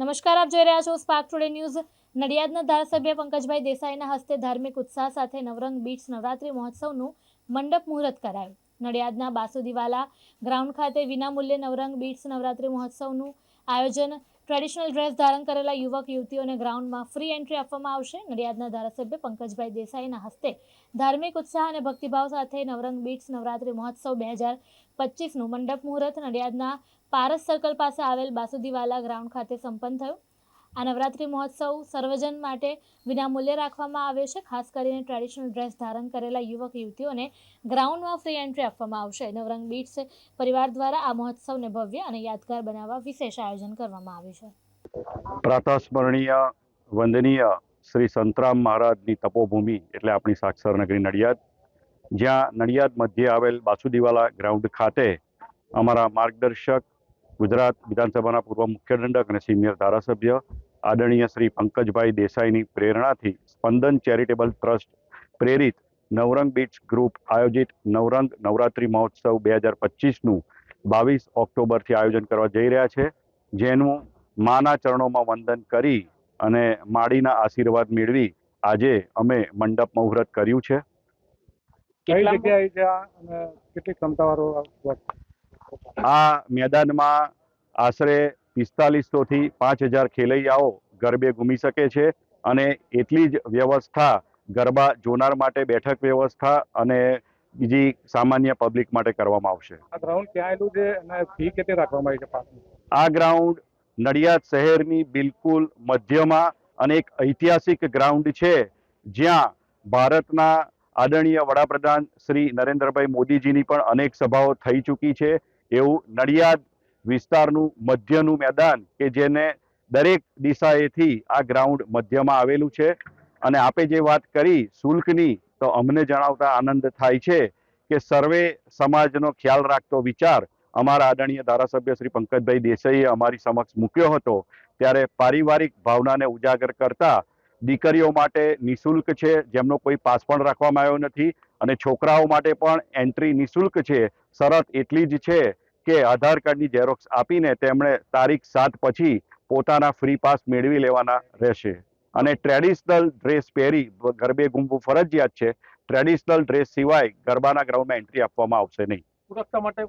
નમસ્કાર, આપ જોઈ રહ્યા છો સ્પાર્ક ટુડે ન્યૂઝ નડિયાદના ધારાસભ્ય પંકજભાઈ દેસાઈના હસ્તે ધાર્મિક ઉત્સાહ સાથે નવરંગ બીચ નવરાત્રી મહોત્સવનું મંડપ મુહૂર્ત કરાયું. નડિયાદના બાસુદીવાલા ગ્રાઉન્ડ ખાતે વિનામૂલ્યે નવરંગ બીટ્સ નવરાત્રી મહોત્સવનું આયોજન ટ્રેડિશનલ ડ્રેસ ધારણ કરેલા યુવક, યુવતીઓને ગ્રાઉન્ડમાં ફ્રી એન્ટ્રી આપવામાં આવશે. નડિયાદના ધારાસભ્ય પંકજભાઈ દેસાઈના હસ્તે ધાર્મિક ઉત્સાહ અને ભક્તિભાવ સાથે નવરંગ બીટ્સ નવરાત્રી મહોત્સવ બે હજાર પચીસનું મંડપ મુહૂર્ત નડિયાદના પારસ સર્કલ પાસે આવેલ બાસુદીવાલા ગ્રાઉન્ડ ખાતે સંપન્ન થયું. આ નવરાત્રી મહોત્સવ સર્વજન માટે વિનામૂલ્યે રાખવામાં આવે છે. ખાસ કરીને ટ્રેડિશનલ ડ્રેસ ધારણ કરેલા યુવક, યુવતીઓને ગ્રાઉન્ડમાં ફ્રી એન્ટ્રી આપવામાં આવશે. નવરંગ બીચ પરિવાર દ્વારા આ મહોત્સવને ભવ્ય અને યાદગાર બનાવવા વિશેષ આયોજન કરવામાં આવ્યું છે. પ્રાતઃસ્મરણીય વંદનીય શ્રી સંતરામ મહારાજની તપોભૂમિ, એટલે આપણી સાક્ષર નગરી નડિયાદ. જ્યાં નડિયાદ મધ્યે આવેલ બાસુદીવાલા ગ્રાઉન્ડ ખાતે અમારા માર્ગદર્શક, ગુજરાત વિધાનસભાના પૂર્વ મુખ્ય દંડક અને સિનિયર ધારાસભ્ય આદરણીય શ્રી પંકજભાઈ દેસાઈની પ્રેરણાથી સ્પંદન ચેરિટેબલ ટ્રસ્ટ પ્રેરિત નવરંગ બીચ ગ્રુપ આયોજિત નવરંગ નવરાત્રી મહોત્સવ બે હજાર પચીસનું બાવીસ ઓક્ટોબરથી આયોજન કરવા જઈ રહ્યા છે. જેનું માના ચરણોમાં વંદન કરી અને માડીના આશીર્વાદ મેળવી આજે અમે મંડપ મુહૂર્ત કર્યું છે. કઈ જગ્યાએ છે અને કેટલી ક્ષમતાવાળો આ આ મેદાનમાં આશરે પિસ્તાલીસોથી પાંચ હજાર ખેલૈયાઓ ગરબે ઘૂમી શકે છે અને એટલી જ વ્યવસ્થા ગરબા જોનાર માટે બેઠક વ્યવસ્થા અને બીજી સામાન્ય પબ્લિક માટે કરવામાં આવશે. આ ગ્રાઉન્ડ ક્યાં આવેલું છે અને ફી કેટલી રાખવામાં આવી છે આ ગ્રાઉન્ડ નડિયાદ શહેરની બિલકુલ મધ્યમાં અને એક ઐતિહાસિક ગ્રાઉન્ડ છે જ્યાં ભારતના આદરણીય વડાપ્રધાન શ્રી નરેન્દ્રભાઈ મોદીજીની પણ અનેક સભાઓ થઈ ચૂકી છે. એવું નડિયાદ વિસ્તારનું મધ્યનું મેદાન કે જેને દરેક દિશાએથી આ ગ્રાઉન્ડ મધ્યમાં આવેલું છે. અને આપે જે વાત કરી શુલ્કની, તો અમને જણાવતા આનંદ થાય છે કે સર્વે સમાજનો ખ્યાલ રાખતો વિચાર અમારા આદરણીય ધારાસભ્ય શ્રી પંકજભાઈ દેસાઈએ અમારી સમક્ષ મૂક્યો હતો. ત્યારે પારિવારિક ભાવનાને ઉજાગર કરતા દીકરીઓ માટે નિઃશુલ્ક છે જેમનો કોઈ પાસ પણ રાખવામાં આવ્યો નથી અને છોકરાઓ માટે પણ એન્ટ્રી નિઃશુલ્ક છે. શરત એટલી જ છે કે આધાર કાર્ડની ઝેરોક્સ આપીને તેમણે તારીખ સાત પછી પોતાના ફ્રી પાસ મેળવી લેવાના રહેશે. અને ટ્રેડિશનલ ડ્રેસ પહેરી ગરબે ઘૂમવું ફરજિયાત છે. ટ્રેડિશનલ ડ્રેસ સિવાય ગરબાના ગ્રાઉન્ડમાં એન્ટ્રી આપવામાં આવશે નહીં. સુરક્ષા માટે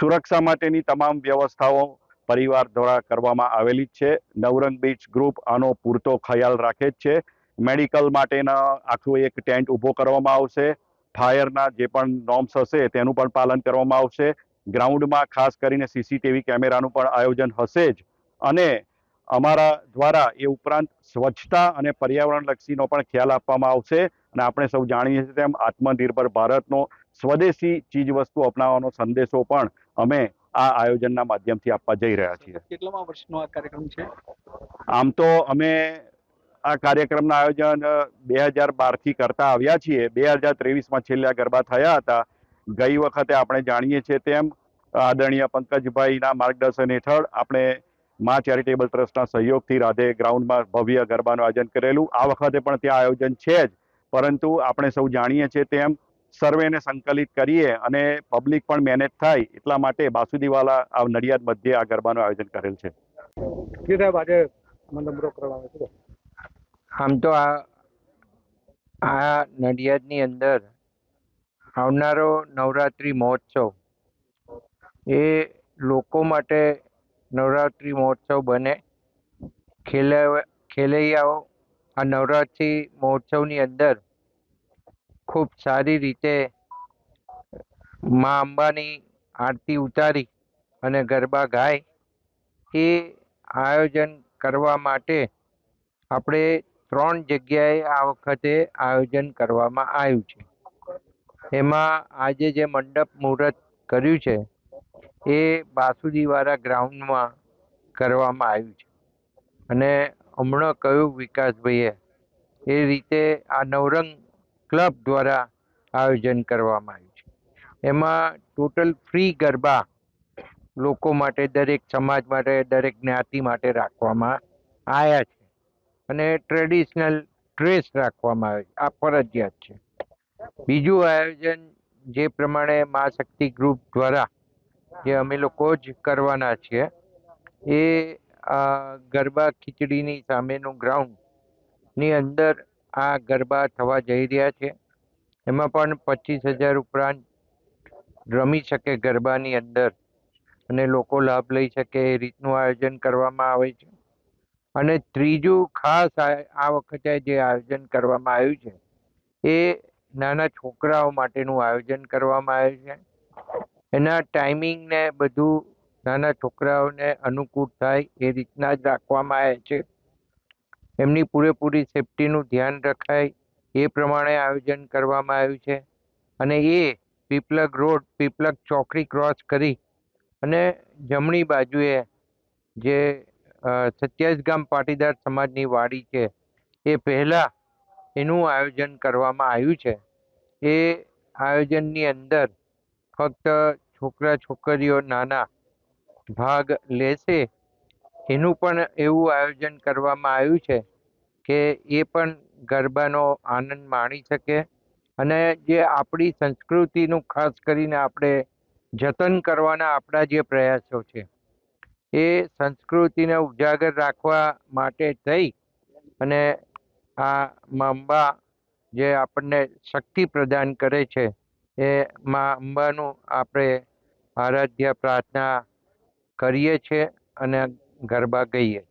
સુરક્ષા માટેની તમામ વ્યવસ્થાઓ પરિવાર દ્વારા કરવામાં આવેલી જ છે. નવરંગ બીચ ગ્રુપ આનો પૂરતો ખ્યાલ રાખે જ છે. મેડિકલ માટેના આખું એક ટેન્ટ ઊભો કરવામાં આવશે. ફાયરના જે પણ નોર્મ્સ હશે તેનું પણ પાલન કરવામાં આવશે. ગ્રાઉન્ડમાં ખાસ કરીને સીસીટીવી કેમેરાનું પણ આયોજન હશે જ. અને અમારા દ્વારા એ ઉપરાંત સ્વચ્છતા અને પર્યાવરણલક્ષીનો પણ ખ્યાલ આપવામાં આવશે અને આપણે સૌ જાણીએ છીએ તેમ આત્મનિર્ભર ભારતનો સ્વદેશી ચીજ વસ્તુ અપનાવવાનો સંદેશો પણ અમે આ આયોજનના માધ્યમથી આપવા જઈ રહ્યા છીએ. કેટલામાં વર્ષનો આ કાર્યક્રમ છે? આમ તો અમે આ કાર્યક્રમના આયોજન બે હજાર બારથી કરતા આવ્યા છીએ. બે હજાર ત્રેવીસમાં છેલ્લા ગરબા થયા હતા. ગઈ વખતે આપણે જાણીએ છીએ તેમ આદરણીય પંકજભાઈના માર્ગદર્શન હેઠળ આપણે મા ચેરિટેબલ ટ્રસ્ટના સહયોગથી રાધે ગ્રાઉન્ડમાં ભવ્ય ગરબાનું આયોજન કરેલું. આ વખતે પણ ત્યાં આયોજન છે જ. પરંતુ આપણે સૌ જાણીએ છીએ તેમ સર્વેને સંકલિત કરીએ અને પબ્લિક પણ મેનેજ થાય એટલા માટે બાસુદીવાલા આ નડિયાદ મધ્યે આ ગરબાનું આયોજન કરેલ છે. આમ તો આ આ નડિયાદની અંદર આવનારો નવરાત્રિ મહોત્સવ એ લોકો માટે નવરાત્રિ મહોત્સવ બને. ખેલે ખેલૈયાઓ આ નવરાત્રિ મહોત્સવની અંદર ખૂબ સારી રીતે મા અંબાની આરતી ઉતારી અને ગરબા ગાય. એ આયોજન કરવા માટે આપણે ત્રણ જગ્યાએ આ વખતે આયોજન કરવામાં આવ્યું છે. એમાં આજે જે મંડપ મુહૂર્ત કર્યું છે, એ બાસુદીવાળા ગ્રાઉન્ડમાં કરવામાં આવ્યું છે. અને હમણાં કહ્યું વિકાસભાઈએ, એ રીતે આ નવરંગ ક્લબ દ્વારા આયોજન કરવામાં આવ્યું છે. એમાં ટોટલ ફ્રી ગરબા લોકો માટે, દરેક સમાજ માટે, દરેક જ્ઞાતિ માટે રાખવામાં આવ્યા છે. અને ટ્રેડિશનલ ડ્રેસ રાખવામાં આવે છે. આ ફરજિયાત છે. બીજું આયોજન જે પ્રમાણે મા શક્તિ ગ્રુપ દ્વારા જે અમે લોકો જ કરવાના છીએ, એ ગરબા ખીચડીની સામેનું ગ્રાઉન્ડની અંદર આ ગરબા થવા જઈ રહ્યા છે. એમાં પણ પચીસ હજાર ઉપરાંત રમી શકે ગરબાની અંદર અને લોકો લાભ લઈ શકે એ રીતનું આયોજન કરવામાં આવે છે. અને ત્રીજું ખાસ આ વખતે જે આયોજન કરવામાં આવ્યું છે, એ નાના છોકરાઓ માટેનું આયોજન કરવામાં આવ્યું છે. એના ટાઈમિંગ ને બધું નાના છોકરાઓને અનુકૂળ થાય એ રીતના જ રાખવામાં આવે છે. એમની પૂરેપૂરી સેફટીનું ધ્યાન રખાય એ પ્રમાણે આયોજન કરવામાં આવ્યું છે. અને એ પીપલગ રોડ, પીપલગ ચોકડી ક્રોસ કરી અને જમણી બાજુએ જે સત્યાવીસ ગામ પાટીદાર સમાજની વાડી છે, એ પહેલાં એનું આયોજન કરવામાં આવ્યું છે. એ આયોજનની અંદર ફક્ત છોકરા છોકરીઓ નાના ભાગ લેશે એનું પણ એવું આયોજન કરવામાં આવ્યું છે કે એ પણ ગરબાનો આનંદ માણી શકે અને જે આપણી સંસ્કૃતિનું ખાસ કરીને આપણે જતન કરવાના આપણા જે પ્રયાસો છે, એ સંસ્કૃતિને ઉજાગર રાખવા માટે થઈ અને આ મા અંબા જે આપણને શક્તિ પ્રદાન કરે છે, એ મા અંબાનું આપણે આરાધ્ય, પ્રાર્થના કરીએ છીએ અને ગરબા ગઈએ.